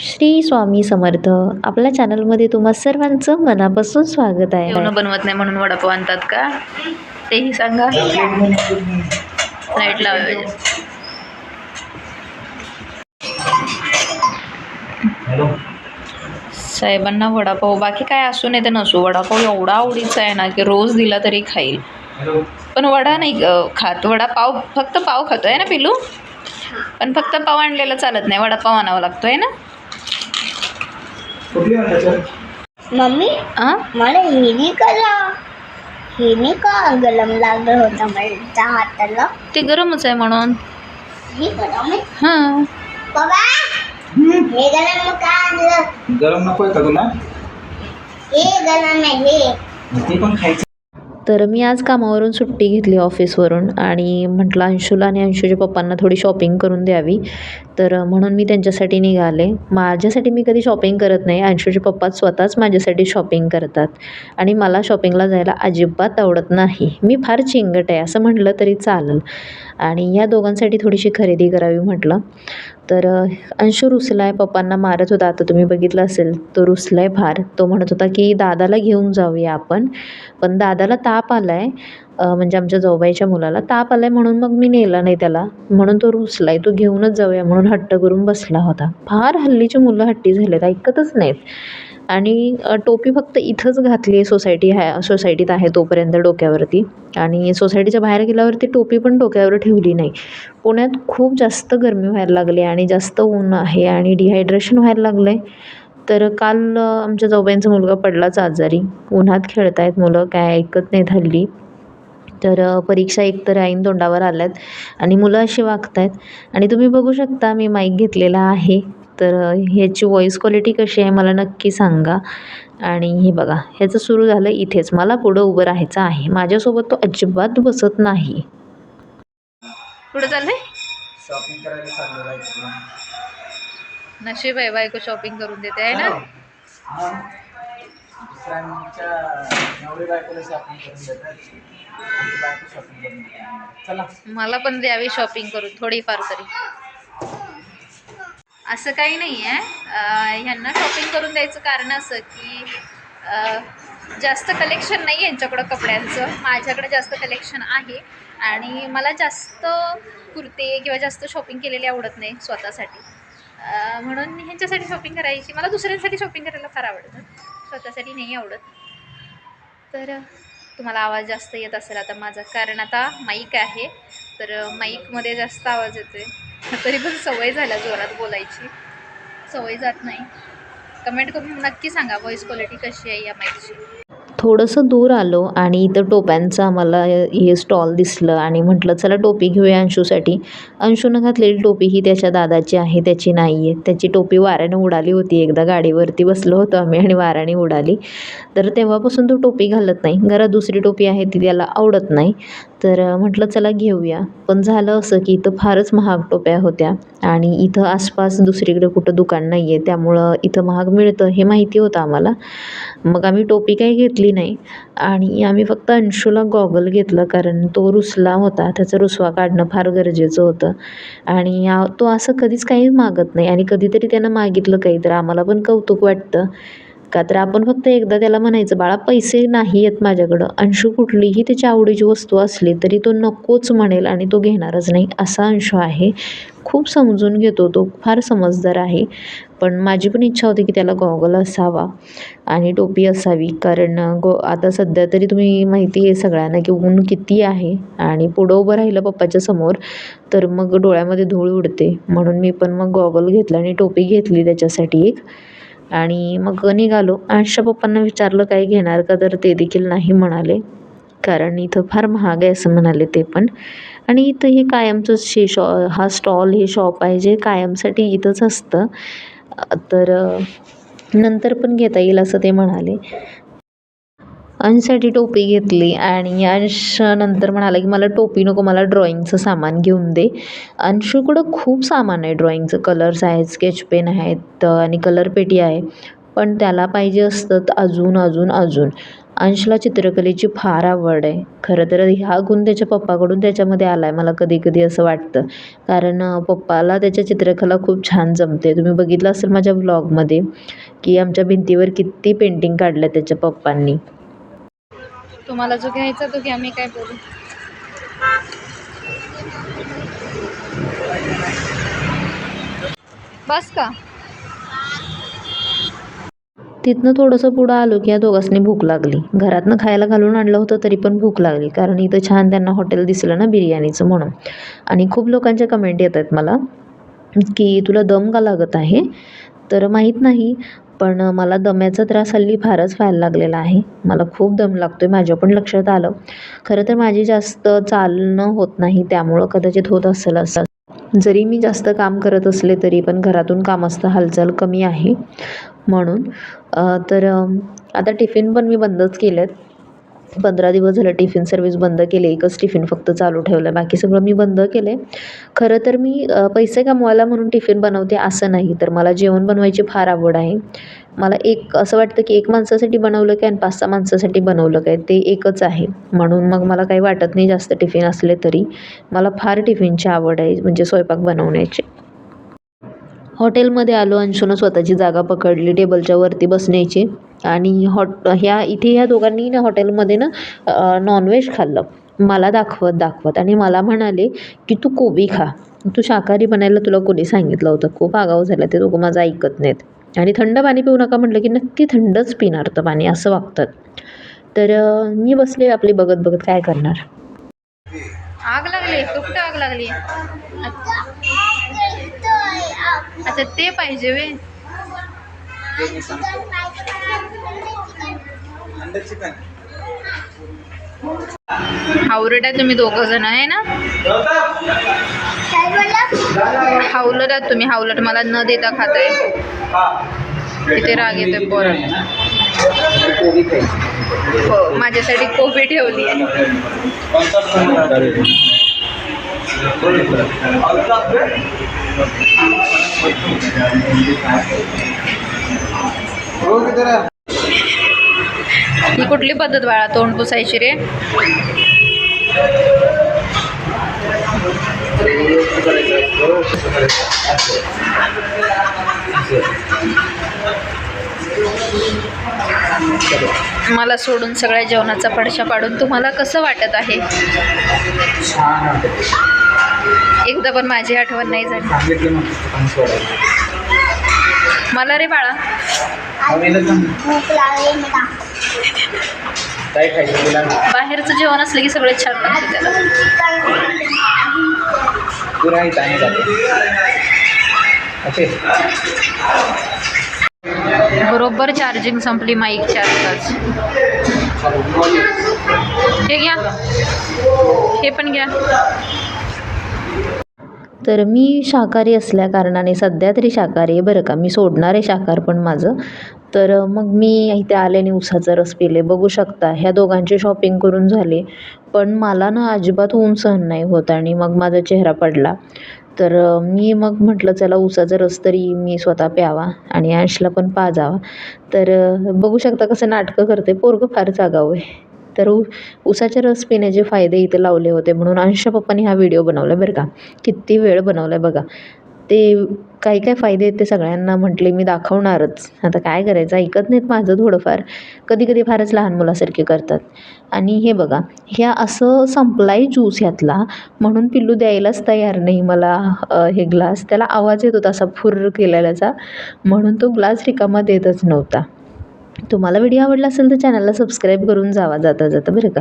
श्री स्वामी समर्थ. आपल्या चॅनलमध्ये तुम्हा सर्वांचं मनापासून स्वागत आहे. जेवण बनवत नाही म्हणून वडापाव आणतात का? तेही सांगा. लाइट लावायला हॅलो. साहेबांना वडापाव. बाकी काय असू नाही तर नसू. वडापाव एवढा आवडीचा आहे ना की रोज दिला तरी खाईल. पण वडा नाही खात. वडापाव फक्त पाव खातो आहे ना पिलू? पण फक्त पाव आणलेला चालत नाही वडापाव आणावा लागतो आहे ना? मम्मी हां मला हे नाही करा हे नाही का गलम लागलं होतं मला हाताला? ते गरमच आहे म्हणून. हे मी हां. बाबा हे का आणलं? गरम नको आहे का तुला? हे गलम आहे हे. ते पण खायचं. तर मी आज कामावरून सुट्टी घेतली ऑफिसवरून आणि म्हटलं अंशूला आणि अंशूच्या पप्पांना थोडी शॉपिंग करून द्यावी. तर म्हणून मी त्यांच्यासाठी निघाले. माझ्यासाठी मी कधी शॉपिंग करत नाही. अंशूचे पप्पा स्वतःच माझ्यासाठी शॉपिंग करतात आणि मला शॉपिंगला जायला अजिबात आवडत नाही. मी फार चिंगट आहे असं म्हटलं तरी चालेल. आणि या दोघांसाठी थोडीशी खरेदी करावी म्हटलं. तर अंशू रुसला आहे पप्पांना मारत होता. आता तुम्ही बघितलं असेल तो रुसला आहे फार. तो म्हणत होता की दादाला घेऊन जाऊया आपण. पण दादाला ताप आला आहे म्हणजे आमच्या जाऊबाईच्या मुलाला ताप आला आहे म्हणून मग मी नेला नाही त्याला. म्हणून तो रुसला आहे तो घेऊनच जाऊया. म्हणून हट्ट करून बसला होता. फार हल्लीची मुलं हट्टी झालेत. ऐकतच नाहीत. आणि टोपी फक्त इथंच घातली आहे सोसायटी ह्या सोसायटीत आहे तोपर्यंत डोक्यावरती. आणि सोसायटीच्या बाहेर गेल्यावरती टोपी पण डोक्यावर ठेवली नाही. पुण्यात खूप जास्त गरमी व्हायला लागली आणि जास्त ऊन आहे आणि डिहायड्रेशन व्हायला लागलं आहे तर काल आमच्या जाऊबाईंचा मुलगा पडलाच आजारी. उन्हात खेळत आहेत मुलं काय ऐकत नाहीत हल्ली. तर परीक्षा एकतर ऐन तोंडावर आल्यात आणि मुलं अशी वागत आहेत आणि तुम्ही बघू शकता मी माईक घेतलेला आहे. तर ह्याची व्हॉईस क्वालिटी कशी आहे मला नक्की सांगा. आणि हे बघा ह्याचं सुरू झालं इथेच. मला पुढं उभं राहायचं आहे. माझ्यासोबत तो अजिबात बसत नाही. कुठं चाललंय? शॉपिंग करायला नशीब आहे बायको शॉपिंग करून देते आहे ना? हा. मला पण द्यावी शॉपिंग करून थोडीफार तरी. असं काही नाही आहे ह्यांना शॉपिंग करून द्यायचं कारण असं की जास्त कलेक्शन नाही आहे यांच्याकडं कपड्यांचं. माझ्याकडं जास्त कलेक्शन आहे. आणि मला जास्त कुर्ते किंवा जास्त शॉपिंग केलेली आवडत नाही स्वतःसाठी. म्हणून ह्यांच्यासाठी शॉपिंग करायची. मला दुसऱ्यांसाठी शॉपिंग करायला फार आवडतं. स्वतःसाठी नाही आवडत. तर तुम्हाला आवाज जास्त येत असेल आता माझा. कारण आता माईक आहे. तर माईकमध्ये जास्त आवाज येतो आहे तरी पण सवय झाल्या जोरात बोलायची. सवय जात नाही. कमेंट करून नक्की सांगा व्हॉइस क्वालिटी कशी आहे या माईकची थोडंसं दूर आलो आणि इथं टोप्यांचं आम्हाला हे स्टॉल दिसलं आणि म्हटलं चला टोपी घेऊया अंशूसाठी. अंशूनं घातलेली टोपी ही त्याच्या दादाची आहे त्याची नाही आहे त्याची टोपी वाऱ्याने उडाली होती. एकदा गाडीवरती बसलो होतो आम्ही आणि वाऱ्याने उडाली. तर तेव्हापासून तो टोपी घालत नाही. घरात दुसरी टोपी आहे ती त्याला आवडत नाही. तर म्हटलं चला घेऊया. पण झालं असं की इथं फारच महाग टोप्या होत्या आणि इथं आसपास दुसरीकडे कुठं दुकान नाही आहे त्यामुळं इथं महाग मिळतं हे माहिती होतं आम्हाला. मग आम्ही टोपी काही घेतली नाही आणि आम्ही फक्त अंशूला गॉगल घेतलं कारण तो रुसला होता. त्याचा रुसवा काढणं फार गरजेचं होतं. आणि तो असं कधीच काही मागत नाही आणि कधीतरी त्यानं मागितलं काही तर आम्हाला पण कौतुक वाटतं. का तर आपण फक्त एकदा त्याला म्हणायचं बाळा पैसे नाही आहेत माझ्याकडं. अंशू कुठलीही त्याच्या आवडीची वस्तू असली तरी तो नकोच म्हणेल आणि तो घेणारच नाही. असा अंशू आहे. खूप समजून घेतो तो. फार समजदार आहे. पण माझी पण इच्छा होती की त्याला गॉगल असावा आणि टोपी असावी. कारण गो आता सध्या तरी तुम्ही माहिती आहे सगळ्यांना की ऊन किती आहे आणि पुढं उभं राहिलं पप्पाच्या समोर तर मग डोळ्यामध्ये धूळ उडते. म्हणून मी पण मग गॉगल घेतला आणि टोपी घेतली त्याच्यासाठी एक. आणि मग निघालो. आशा पप्पांना विचारलं काही घेणार का? तर ते देखील नाही म्हणाले. कारण इथं फार महाग आहे असं म्हणाले ते पण. आणि इथं हे कायमचं शे शॉ हा स्टॉल हे शॉप आहे जे कायमसाठी इथंच असतं. तर नंतर पण घेता येईल असं ते म्हणाले. अंशसाठी टोपी घेतली आणि अंश नंतर म्हणाला की मला टोपी नको मला ड्रॉईंगचं सामान घेऊन दे. अंशूकडं खूप सामान आहे ड्रॉईंगचं कलर्स आहेत स्केच पेन आहेत आणि कलर पेटी आहे. पण त्याला पाहिजे असतं अजून अजून अजून. अंशला चित्रकलेची फार आवड आहे. खरं तर ह्या गुण त्याच्या पप्पाकडून त्याच्यामध्ये आला आहे मला कधी कधी असं वाटतं. कारण पप्पाला त्याच्या चित्रकला खूप छान जमते. तुम्ही बघितलं असेल माझ्या व्लॉगमध्ये की आमच्या भिंतीवर किती पेंटिंग काढल्या त्याच्या पप्पांनी. तुम्हाला जो घ्यायचा तो घ्या मी काय बोलू? बस का? तिथनं थोडंसं पुढं आलो की या दोघांनी भूक लागली. घरातनं खायला घालून आणलं होतं तरी पण भूक लागली कारण इथं छान त्यांना हॉटेल दिसलं ना बिर्याणीचं म्हणून. आणि खूप लोकांच्या कमेंट येत आहेत मला की तुला दम का लागत आहे? तर माहीत नाही पण मला दम्याचा त्रास हल्ली फारच व्हायला लागलेला आहे. मला खूप दम लागतो आहे माझ्या पण लक्षात आलं. खरं तर माझी जास्त चालणं होत नाही त्यामुळं कदाचित होत असेल असं. जरी मी जास्त काम करत असले तरी पण घरातून कामस्त हालचाल कमी आहे. म्हणून तर आता टिफिन पण मी बंदच केलेत. पंधरा दिवस झालं टिफिन सर्विस बंद केली एकच टिफिन फक्त चालू ठेवलं आहे बाकी सगळं मी बंद केलं आहे खरं तर मी पैसे कमवायला म्हणून टिफिन बनवते असं नाही तर मला जेवण बनवायची फार आवड आहे. मला एक असं वाटतं की एक माणसासाठी बनवलं काय आणि पाच सहा माणसासाठी बनवलं काय ते एकच आहे. म्हणून मग मला काही वाटत नाही जास्त टिफिन असले तरी. मला फार टिफिनची आवड आहे म्हणजे स्वयंपाक बनवण्याची. हॉटेलमध्ये आलो अंशूनं स्वतःची जागा पकडली टेबलच्या वरती बसण्याची. आणि हॉट ह्या इथे ह्या दोघांनी ना हॉटेलमध्ये ना नॉनव्हेज खाल्लं. मला दाखवत दाखवत. आणि मला म्हणाले की तू कोबी खा. तू शाकाहारी बनायला तुला कोणी सांगितलं होतं? खूप आगाऊ झालं. ते दोघं माझं ऐकत नाहीत. आणि थंड पाणी पिऊ नका म्हटलं की नक्की थंडच पिणार तर पाणी असं वागतात. तर मी बसले आपली बघत बघत काय करणार. आग लागली. आग लागली. अच्छा ते पाहिजे वे. हावरट आहे तुम्ही दोघं जण आहे ना? काय बोलला हावलट आहे तुम्ही हावलट मला न देता खाताय. किती राग येतोय खायची हो माझ्यासाठी कोबी ठेवली आहे. ही कुठली पद्धत बाळा? तोंड पुसायची रे. मला सोडून सगळ्या जेवणाचा फडशा पाडून तुम्हाला कसं वाटत आहे? छान एकदा पण माझी आठवण नाही झाली. मला रे बाळा. बाहेरचं जेवण असलं की सगळे छान लागते त्याला. बरोबर चार्जिंग संपली माईकची आत्ताच हे घ्या. हे पण घ्या. तर मी शाकाहारी असल्या कारणाने सध्या तरी शाकाहारी आहे बरं का. मी सोडणार आहे शाकाहार पण माझं. तर मग मी इथे आले आणि उसाचा रस पिले. बघू शकता ह्या दोघांची शॉपिंग करून झाली. पण मला ना अजिबात ऊन सहन नाही होत आणि मग माझा चेहरा पडला. तर मी मग म्हटलं चला उसाचा रस तरी मी स्वतः प्यावा आणि अंशला पण पाजावा. तर बघू शकता कसं नाटकं करते. पोरगं फार जागावं आहे. तर उ उसाचे रस पिण्याचे फायदे इथे लावले होते म्हणून अंश पप्पानी हा व्हिडिओ बनवला बरं का. किती वेळ बनवला आहे बघा. ते काय काय फायदे आहेत ते सगळ्यांना म्हटले मी दाखवणारच. आता काय करायचं? ऐकत नाहीत माझं थोडंफार. कधी कधी फारच लहान मुलासारखे करतात. आणि हे बघा ह्या असं संपलाय ज्यूस ह्यातला म्हणून पिल्लू द्यायलाच तयार नाही मला हे ग्लास त्याला आवाज येत होता असा फुर्र केलेल्याचा. म्हणून तो ग्लास रिकामा देतच नव्हता. तुम्हाला व्हिडिओ आवडला असेल तर चॅनलला सबस्क्राईब करून जावा जाता जाता बरं का.